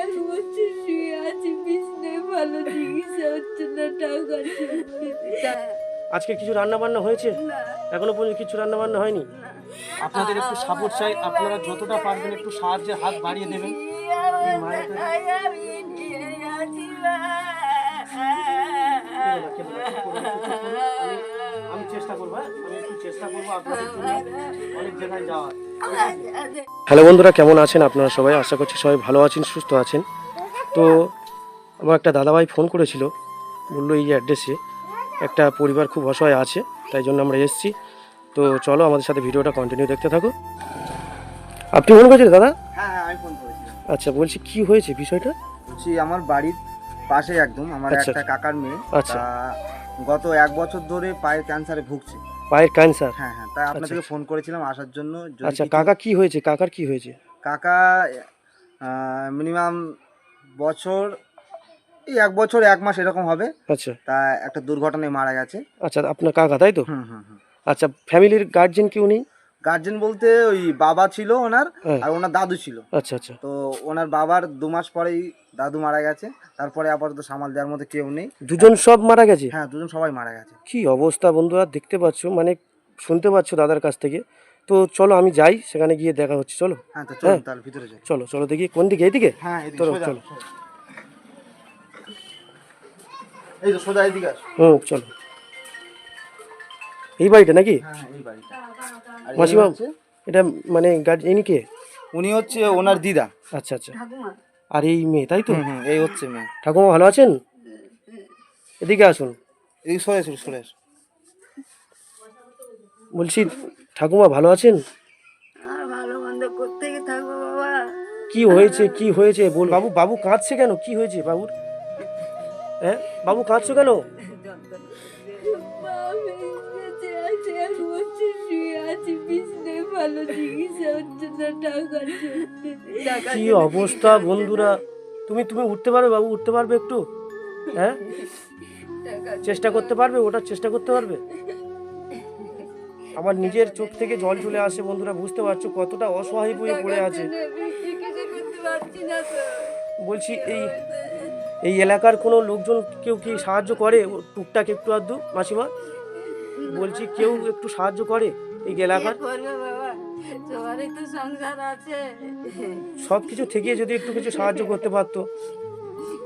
এক বছর শুয়ে আছি বিছনায় ভালো চিকিৎসা হচ্ছে না টাকার আজকে কিছু রান্না বান্না হয়েছে এখনও পর্যন্ত কিছু রান্না বান্না হয়নি আপনাদের একটু সাপোর্ট চাই আপনারা যতটা পারবেন একটু সাহায্যের হাত বাড়িয়ে দেবেন। মায়ের আমি চেষ্টা করব হ্যাঁ? আমি একটু চেষ্টা করব আপনাদের জন্য অনেক জায়গায় যাওয়ার। হ্যালো বন্ধুরা কেমন আছেন আপনারা সবাই? আশা করছি সবাই ভালো আছেন সুস্থ আছেন। তো আমার একটা দাদাভাই ফোন করেছিল বলল এই অ্যাড্রেসে একটা পরিবার খুব অসহায় আছে তাই জন্য আমরা এসেছি। তো চলো আমাদের সাথে ভিডিওটা কন্টিনিউ দেখতে থাকো। আপনি ফোন করেছিলেন দাদা? হ্যাঁ হ্যাঁ আমি ফোন করেছিলাম। আচ্ছা বলছি কি হয়েছে বিষয়টা? বলছি আমার বাড়ির পাশে একদম আমার আচ্ছা। একটা কাকার মেয়ে আচ্ছা। তা গত এক বছর ধরে পায়ের ক্যান্সারে ভুগছে। পায়ের ক্যান্সার? হ্যাঁ হ্যাঁ তাই আপনাদেরকে আচ্ছা। ফোন করেছিলাম আসার জন্য। যদি আচ্ছা কিছু- কাকা কি হয়েছে? কাকার কি হয়েছে? কাকা মিনিমাম বছর এই এক বছর এক মাস এরকম হবে। আচ্ছা। তা একটা দুর্ঘটনায় মারা গেছে। আচ্ছা আপনার কাকা তাই তো? হুম হুম হুম। আচ্ছা ফ্যামিলির গার্জেন কেউ নেই গার্জেন বলতে ওই বাবা ছিল ওনার হ্যাঁ। আর ওনার দাদু ছিল। আচ্ছা আচ্ছা। তো ওনার বাবার দু মাস পরেই দাদু মারা গেছে। তারপরে আপাতত সামাল দেওয়ার মতো কেউ নেই। দুজন সব মারা গেছে? হ্যাঁ দুজন সবাই মারা গেছে। কি অবস্থা বন্ধুরা দেখতে পাচ্ছ মানে শুনতে পাচ্ছ দাদার কাছ থেকে। তো চলো আমি যাই সেখানে গিয়ে দেখা হচ্ছে চলো। হ্যাঁ তো চলুন হ্যাঁ। তাহলে ভিতরে যাই। চলো চলো দেখি কোন দিকে এইদিকে? হ্যাঁ চলো, চলো। এই তো সোজা আসো। হুম চলো। এই বাড়িটা নাকি? হ্যাঁ হ্যাঁ এই বাড়িটা। মাসিমা এটা মানে ইনি কে? উনি হচ্ছে ওনার দিদা। আচ্ছা আচ্ছা। আর এই মেয়ে তাই তো? এই হচ্ছে মেয়ে। ঠাকুমা ভালো আছেন? এদিকে আসুন। এই সরে এসো সরে বলছি ঠাকুমা ভালো আছেন? কি হয়েছে কি হয়েছে? বল বাবু বাবু কাঁদছে কেন? কি হয়েছে বাবুর? হ্যাঁ? বাবু কাঁদছো কেন? ভালো চিকিৎসা হচ্ছে না টাকার জন্য কি অবস্থা বন্ধুরা? তুমি তুমি উঠতে পারবে বাবু উঠতে পারবে একটু? হ্যাঁ? চেষ্টা করতে পারবে ওটার চেষ্টা করতে পারবে? আমার নিজের চোখ থেকে জল চলে আসে বন্ধুরা বুঝতে পারছ কতটা অসহায় হয়ে পড়ে আছে। বলছি এই এই এলাকার কোনো লোকজন কেউ কি সাহায্য করে? টুকটাক একটু আধটু মাসিমা? বলছি কেউ একটু সাহায্য করে এই এলাকার? সবারই তো সংসার আছে। সব কিছু থেকে যদি একটু কিছু সাহায্য করতে পারতো।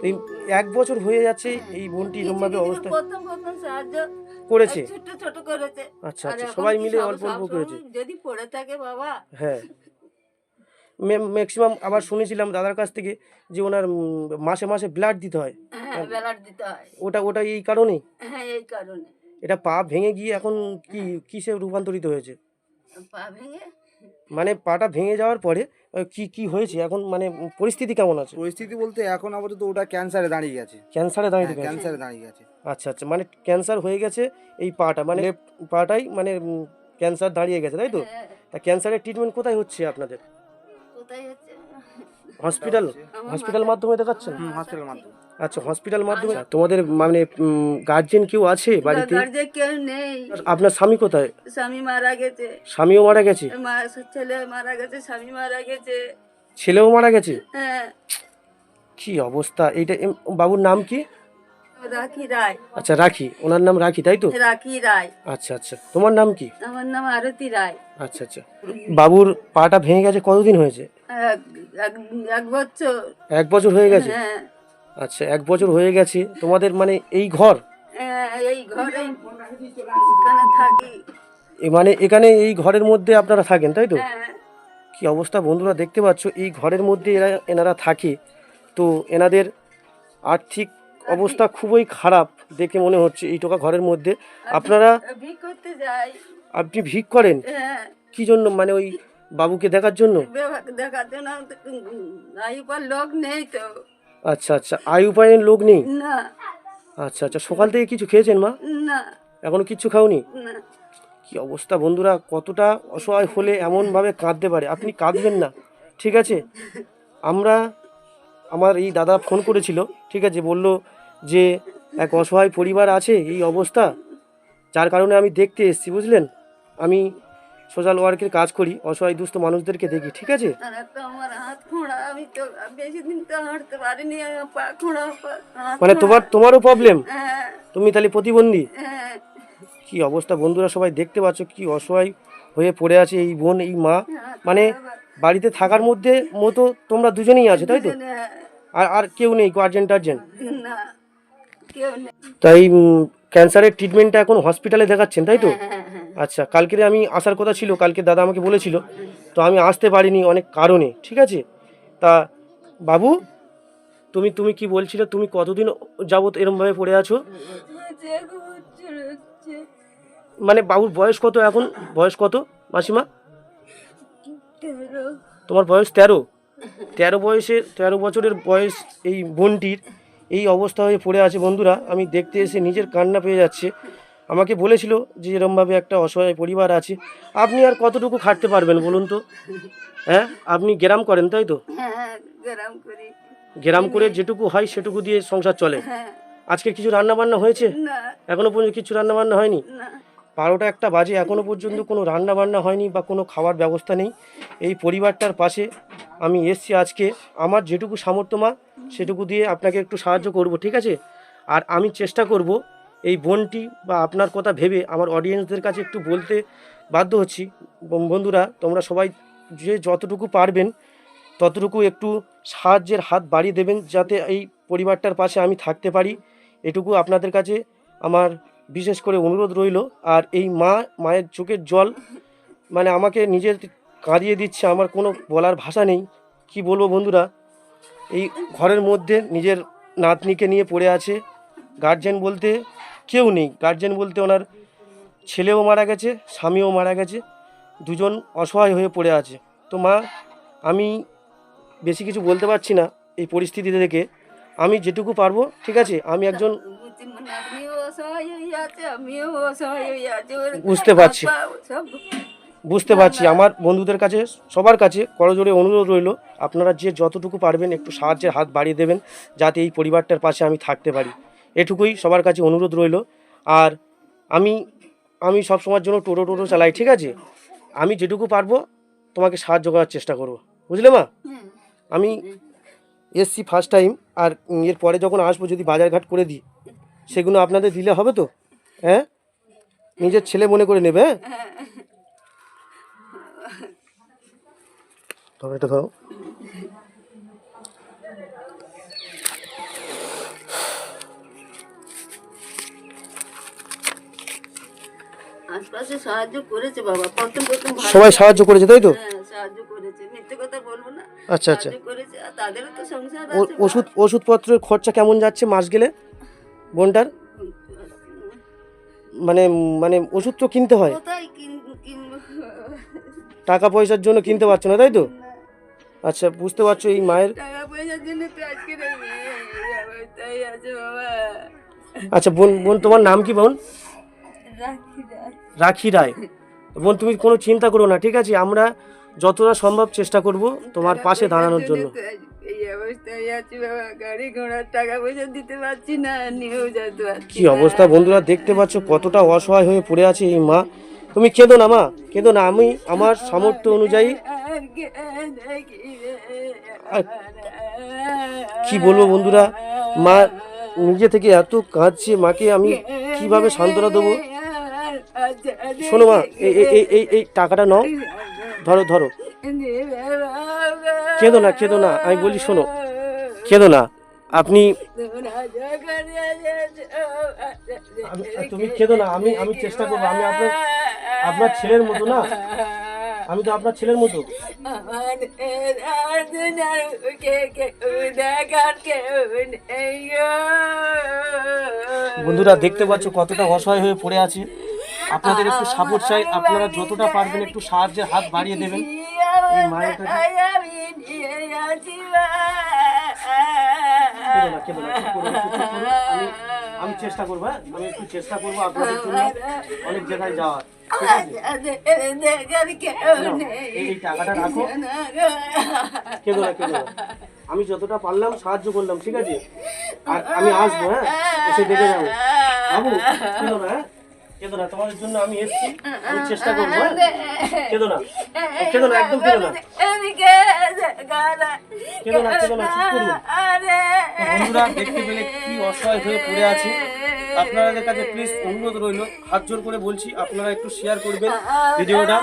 এই এক বছর হয়ে যাচ্ছে এই বোনটি এরকমভাবে অবস্থা প্রথম প্রথম সাহায্য করেছে? ছোট ছোট করেছে। আচ্ছা আচ্ছা সবাই মিলে অল্প অল্প করেছে। যদি পড়ে থাকে বাবা। হ্যাঁ। ম্যাক্সিমাম আবার শুনেছিলাম দাদার কাছ থেকে যে ওনার মাসে মাসে ব্লাড দিতে হয়। হ্যাঁ বেলার দিতে হয়। ওটা ওটা এই কারণেই হ্যাঁ এই কারণে। এটা পা ভেঙে গিয়ে এখন কি কিসে রূপান্তরিত হয়েছে? পা ভেঙে মানে পাটা ভেঙে যাওয়ার পরে কি কি হয়েছে? এখন মানে পরিস্থিতি কেমন আছে? পরিস্থিতি বলতে এখন আপাতত ওটা ক্যান্সারে দাঁড়িয়ে গেছে। ক্যান্সারে দাঁড়িয়ে হ্যাঁ, গেছে? ক্যান্সারে দাঁড়িয়ে গেছে। আচ্ছা আচ্ছা মানে ক্যান্সার হয়ে গেছে এই পাটা মানে লেফট পাটাই মানে ক্যান্সার দাঁড়িয়ে গেছে তাই তো? হ্যাঁ, তা ক্যান্সারের ট্রিটমেন্ট কোথায় হচ্ছে আপনাদের? কোথায় হচ্ছে? হসপিটাল? হসপিটাল মাধ্যমে দেখাচ্ছেন? হুম হসপিটালের মাধ্যমে। আচ্ছা হসপিটাল মাধ্যমে তোমাদের মানে গার্জেন কেউ আছে বাড়িতে? গার্জে কেউ নেই। আপনার স্বামী কোথায়? স্বামী মারা গেছে। স্বামীও মারা গেছে? ছেলে মারা গেছে স্বামী মারা গেছে। ছেলেও মারা গেছে? হ্যাঁ। কি অবস্থা? এইটা বাবুর নাম কি? রাখি রায়। আচ্ছা রাখি। ওনার নাম রাখি তাই তো? রাখি রায়। আচ্ছা আচ্ছা। তোমার নাম কি? আমার নাম আরতি রায়। আচ্ছা আচ্ছা। বাবুর পাটা ভেঙে গেছে কতদিন হয়েছে? এক বছর। এক বছর হয়ে গেছে? হ্যাঁ। আচ্ছা এক বছর হয়ে গেছে তোমাদের মানে এই ঘর? হ্যাঁ, এই ঘরে থাকি। এ মানে এখানে এই ঘরের মধ্যে আপনারা থাকেন তাই তো? হ্যাঁ। কি অবস্থা বন্ধুরা দেখতে পাচ্ছ এই ঘরের মধ্যে এরা এনারা থাকে। তো এনাদের আর্থিক অবস্থা খুবই খারাপ দেখে মনে হচ্ছে এই টোকা ঘরের মধ্যে। আপনারা আপনি ভিক করেন? হ্যাঁ। কি জন্য? মানে ওই বাবুকে দেখার জন্য? দেখার জন্য লোক নেই তো। আচ্ছা আচ্ছা। আয় উপায়ের লোক নেই? না। আচ্ছা আচ্ছা। সকাল থেকে কিছু খেয়েছেন মা? না। এখনও কিচ্ছু খাওনি? না। কি অবস্থা বন্ধুরা? কতটা অসহায় হলে এমনভাবে কাঁদতে পারে? আপনি কাঁদবেন না ঠিক আছে? আমরা আমার এই দাদা ফোন করেছিল ঠিক আছে? বলল যে এক অসহায় পরিবার আছে এই অবস্থা যার কারণে আমি দেখতে এসেছি বুঝলেন? আমি সোশ্যাল ওয়ার্কের কাজ করি অসহায় দুস্থ মানুষদেরকে দেখি ঠিক আছে? মানে তোমার তোমারও প্রবলেম হ্যাঁ, তুমি তাহলে প্রতিবন্ধী? হ্যাঁ, কি অবস্থা? বন্ধুরা সবাই দেখতে পাচ্ছ কি অসহায় হয়ে পড়ে আছে এই বোন এই মা। হ্যাঁ, মানে বাড়িতে থাকার মধ্যে মতো তোমরা দুজনেই আছে তাই তো? আর আর কেউ নেই গার্জেন টার্জেন তাই ক্যান্সারের ট্রিটমেন্টটা এখন হসপিটালে দেখাচ্ছেন তাই তো। আচ্ছা কালকে আমি আসার কথা ছিল, কালকে দাদা আমাকে বলেছিল, তো আমি আসতে পারিনি অনেক কারণে, ঠিক আছে? তা, বাবু, তুমি তুমি কি বলছিলে? তুমি কতদিন যাবত এরমভাবে পড়ে আছো। মানে বাবুর বয়স কত এখন? বয়স কত, মাসিমা? তোমার বয়স তেরো। তেরো বয়সের, তেরো বছরের বয়স এই বোনটির, এই অবস্থা হয়ে পড়ে আছে বন্ধুরা। আমি দেখতে এসে নিজের কান্না পেয়ে যাচ্ছে। আমাকে বলেছিল যে এরমভাবে একটা অসহায় পরিবার আছে। আপনি আর কতটুকু খাটতে পারবেন বলুন তো? হ্যাঁ? আপনি গ্রাম করেন তাই তো? হ্যাঁ গরম করি। গ্রাম করে যেটুকু হয় সেটুকু দিয়ে সংসার চলে। হ্যাঁ। আজকে কিছু রান্না বান্না হয়েছে এখনও পর্যন্ত কিছু রান্না বান্না হয়নি বারোটা একটা বাজে এখনও পর্যন্ত কোনো রান্না বান্না হয়নি বা কোনো খাওয়ার ব্যবস্থা নেই। এই পরিবারটার পাশে আমি এসছি আজকে। আমার যেটুকু সামর্থ্য মা সেটুকু দিয়ে আপনাকে একটু সাহায্য করব ঠিক আছে? আর আমি চেষ্টা করব এই বোনটি বা আপনার কথা ভেবে আমার অডিয়েন্সদের কাছে একটু বলতে বাধ্য হচ্ছি। বন্ধুরা, তোমরা সবাই যে যতটুকু পারবেন, ততটুকু একটু সাহায্যের হাত বাড়িয়ে দেবেন যাতে এই পরিবারটার পাশে আমি থাকতে পারি। এটুকু আপনাদের কাছে আমার বিশেষ করে অনুরোধ রইল। আর এই মা, মায়ের চোখের জল মানে আমাকে নিজের কাঁদিয়ে দিচ্ছে, আমার কোনো বলার ভাষা নেই। কি বলব বন্ধুরা? এই ঘরের মধ্যে নিজের নাতনিকে নিয়ে পড়ে আছে। গার্জেন বলতে কেউ নেই। গার্জেন বলতে ওনার ছেলেও মারা গেছে, স্বামীও মারা গেছে, দুজন অসহায় হয়ে পড়ে আছে। তো মা, আমি বেশি কিছু বলতে পারছি না এই পরিস্থিতি থেকে। আমি যেটুকু পারব, ঠিক আছে? আমি একজন বুঝতে পারছি। বুঝতে পারছি। আমার বন্ধুদের কাছে, সবার কাছে করজোরে অনুরোধ রইল, আপনারা যে যতটুকু পারবেন একটু সাহায্যের হাত বাড়িয়ে দেবেন, যাতে এই পরিবারটার পাশে আমি থাকতে পারি। এটুকুই সবার কাছে অনুরোধ রইল। আর আমি আমি সব সময়ের জন্য টোটো টোটো চালাই ঠিক আছে? আমি যেটুকু পারব তোমাকে সাহায্য করার চেষ্টা করব। বুঝলে মা? আমি এসছি ফার্স্ট টাইম আর এর পরে যখন আসব যদি বাজারঘাট করে দিই সেগুলো আপনাদের দিলে হবে তো? হ্যাঁ? নিজের ছেলে মনে করে নেবে হ্যাঁ। তবে এটা ধরো। আশপাশে সাহায্য করেছে বাবা। প্রথম প্রথম সবাই সাহায্য করেছে তাই তো? হ্যাঁ সাহায্য করেছে। মিথ্যে কথা বলব না। আচ্ছা আচ্ছা। সাহায্য করেছে। আর তাদেরও তো সংসার আছে ওষুধ ওষুধপত্রের খরচা কেমন যাচ্ছে মাস গেলে? বোনটার? মানে মানে ওষুধ তো কিনতে হয়। কোথায় কিন- কিনবো? টাকা পয়সার জন্য কিনতে পারছ না তাই তো? আচ্ছা বুঝতে পারছ এই মায়ের টাকা পয়সার জন্য তো আজকে এই অবস্থায় আছে বাবা। আচ্ছা বোন বোন তোমার নাম কি বোন? রাখি রায়। বোন তুমি কোনো চিন্তা করো না ঠিক আছে? আমরা যতটা সম্ভব চেষ্টা করব তোমার পাশে দাঁড়ানোর জন্য। কি অবস্থা বন্ধুরা দেখতে পাচ্ছ কতটা অসহায় হয়ে পড়ে আছে এই মা। তুমি কেঁদো না মা কেঁদো না আমি আমার সামর্থ্য অনুযায়ী কি বলব বন্ধুরা মা নিজে থেকে এত কাঁদছে মাকে আমি কীভাবে সান্ত্বনা দেবো? শোনো মা এই এই- টাকাটা নাও। ধরো ধরো। কেঁদো না কেঁদো না, আমি বলি শোনো, কেঁদো না। আপনি তুমি কেঁদো না, আমি আমি চেষ্টা করব, আমি আপনার আপনার ছেলের মতো না। আমি তো আপনার ছেলের মতো। বন্ধুরা, দেখতে পাচ্ছ কতটা অসহায় হয়ে পড়ে আছে। আপনাদের একটু সাপোর্ট চাই। আপনারা যতটা পারবেন একটু সাহায্যের হাত বাড়িয়ে দেবেন। আমি চেষ্টা করব হ্যাঁ? আমি একটু চেষ্টা করব আপনাদের জন্য অনেক জায়গায় যাওয়ার। এই টাকাটা রাখো। কেঁদো না আমি যতটা পারলাম সাহায্য করলাম, ঠিক আছে? আর আমি আসব হ্যাঁ? এসে দেখে যাব। বাবু না হ্যাঁ? কেঁদো না তোমাদের জন্য আমি এসেছি আমি চেষ্টা করব হ্যাঁ? কেঁদো না কেঁদো না একদম কেঁদো না। কেঁদো না কেঁদো না চুপ করুন। বন্ধুরা দেখতে পেলে কি অসহায় হয়ে পড়ে আছে। আপনাদের কাছে প্লিজ অনুরোধ রইল হাত জোর করে বলছি আপনারা একটু শেয়ার করবেন ভিডিওটা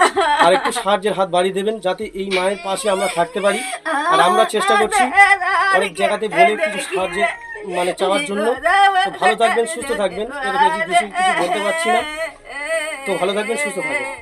আর একটু সাহায্যের হাত বাড়িয়ে দেবেন যাতে এই মায়ের পাশে আমরা থাকতে পারি। আর আমরা চেষ্টা করছি অনেক জায়গাতে বলে কিছু সাহায্যের মানে চাওয়ার জন্য তো ভালো থাকবেন, সুস্থ থাকবেন। এর কিছু বলতে পারছি না। তো ভালো থাকবেন, সুস্থ থাকবেন।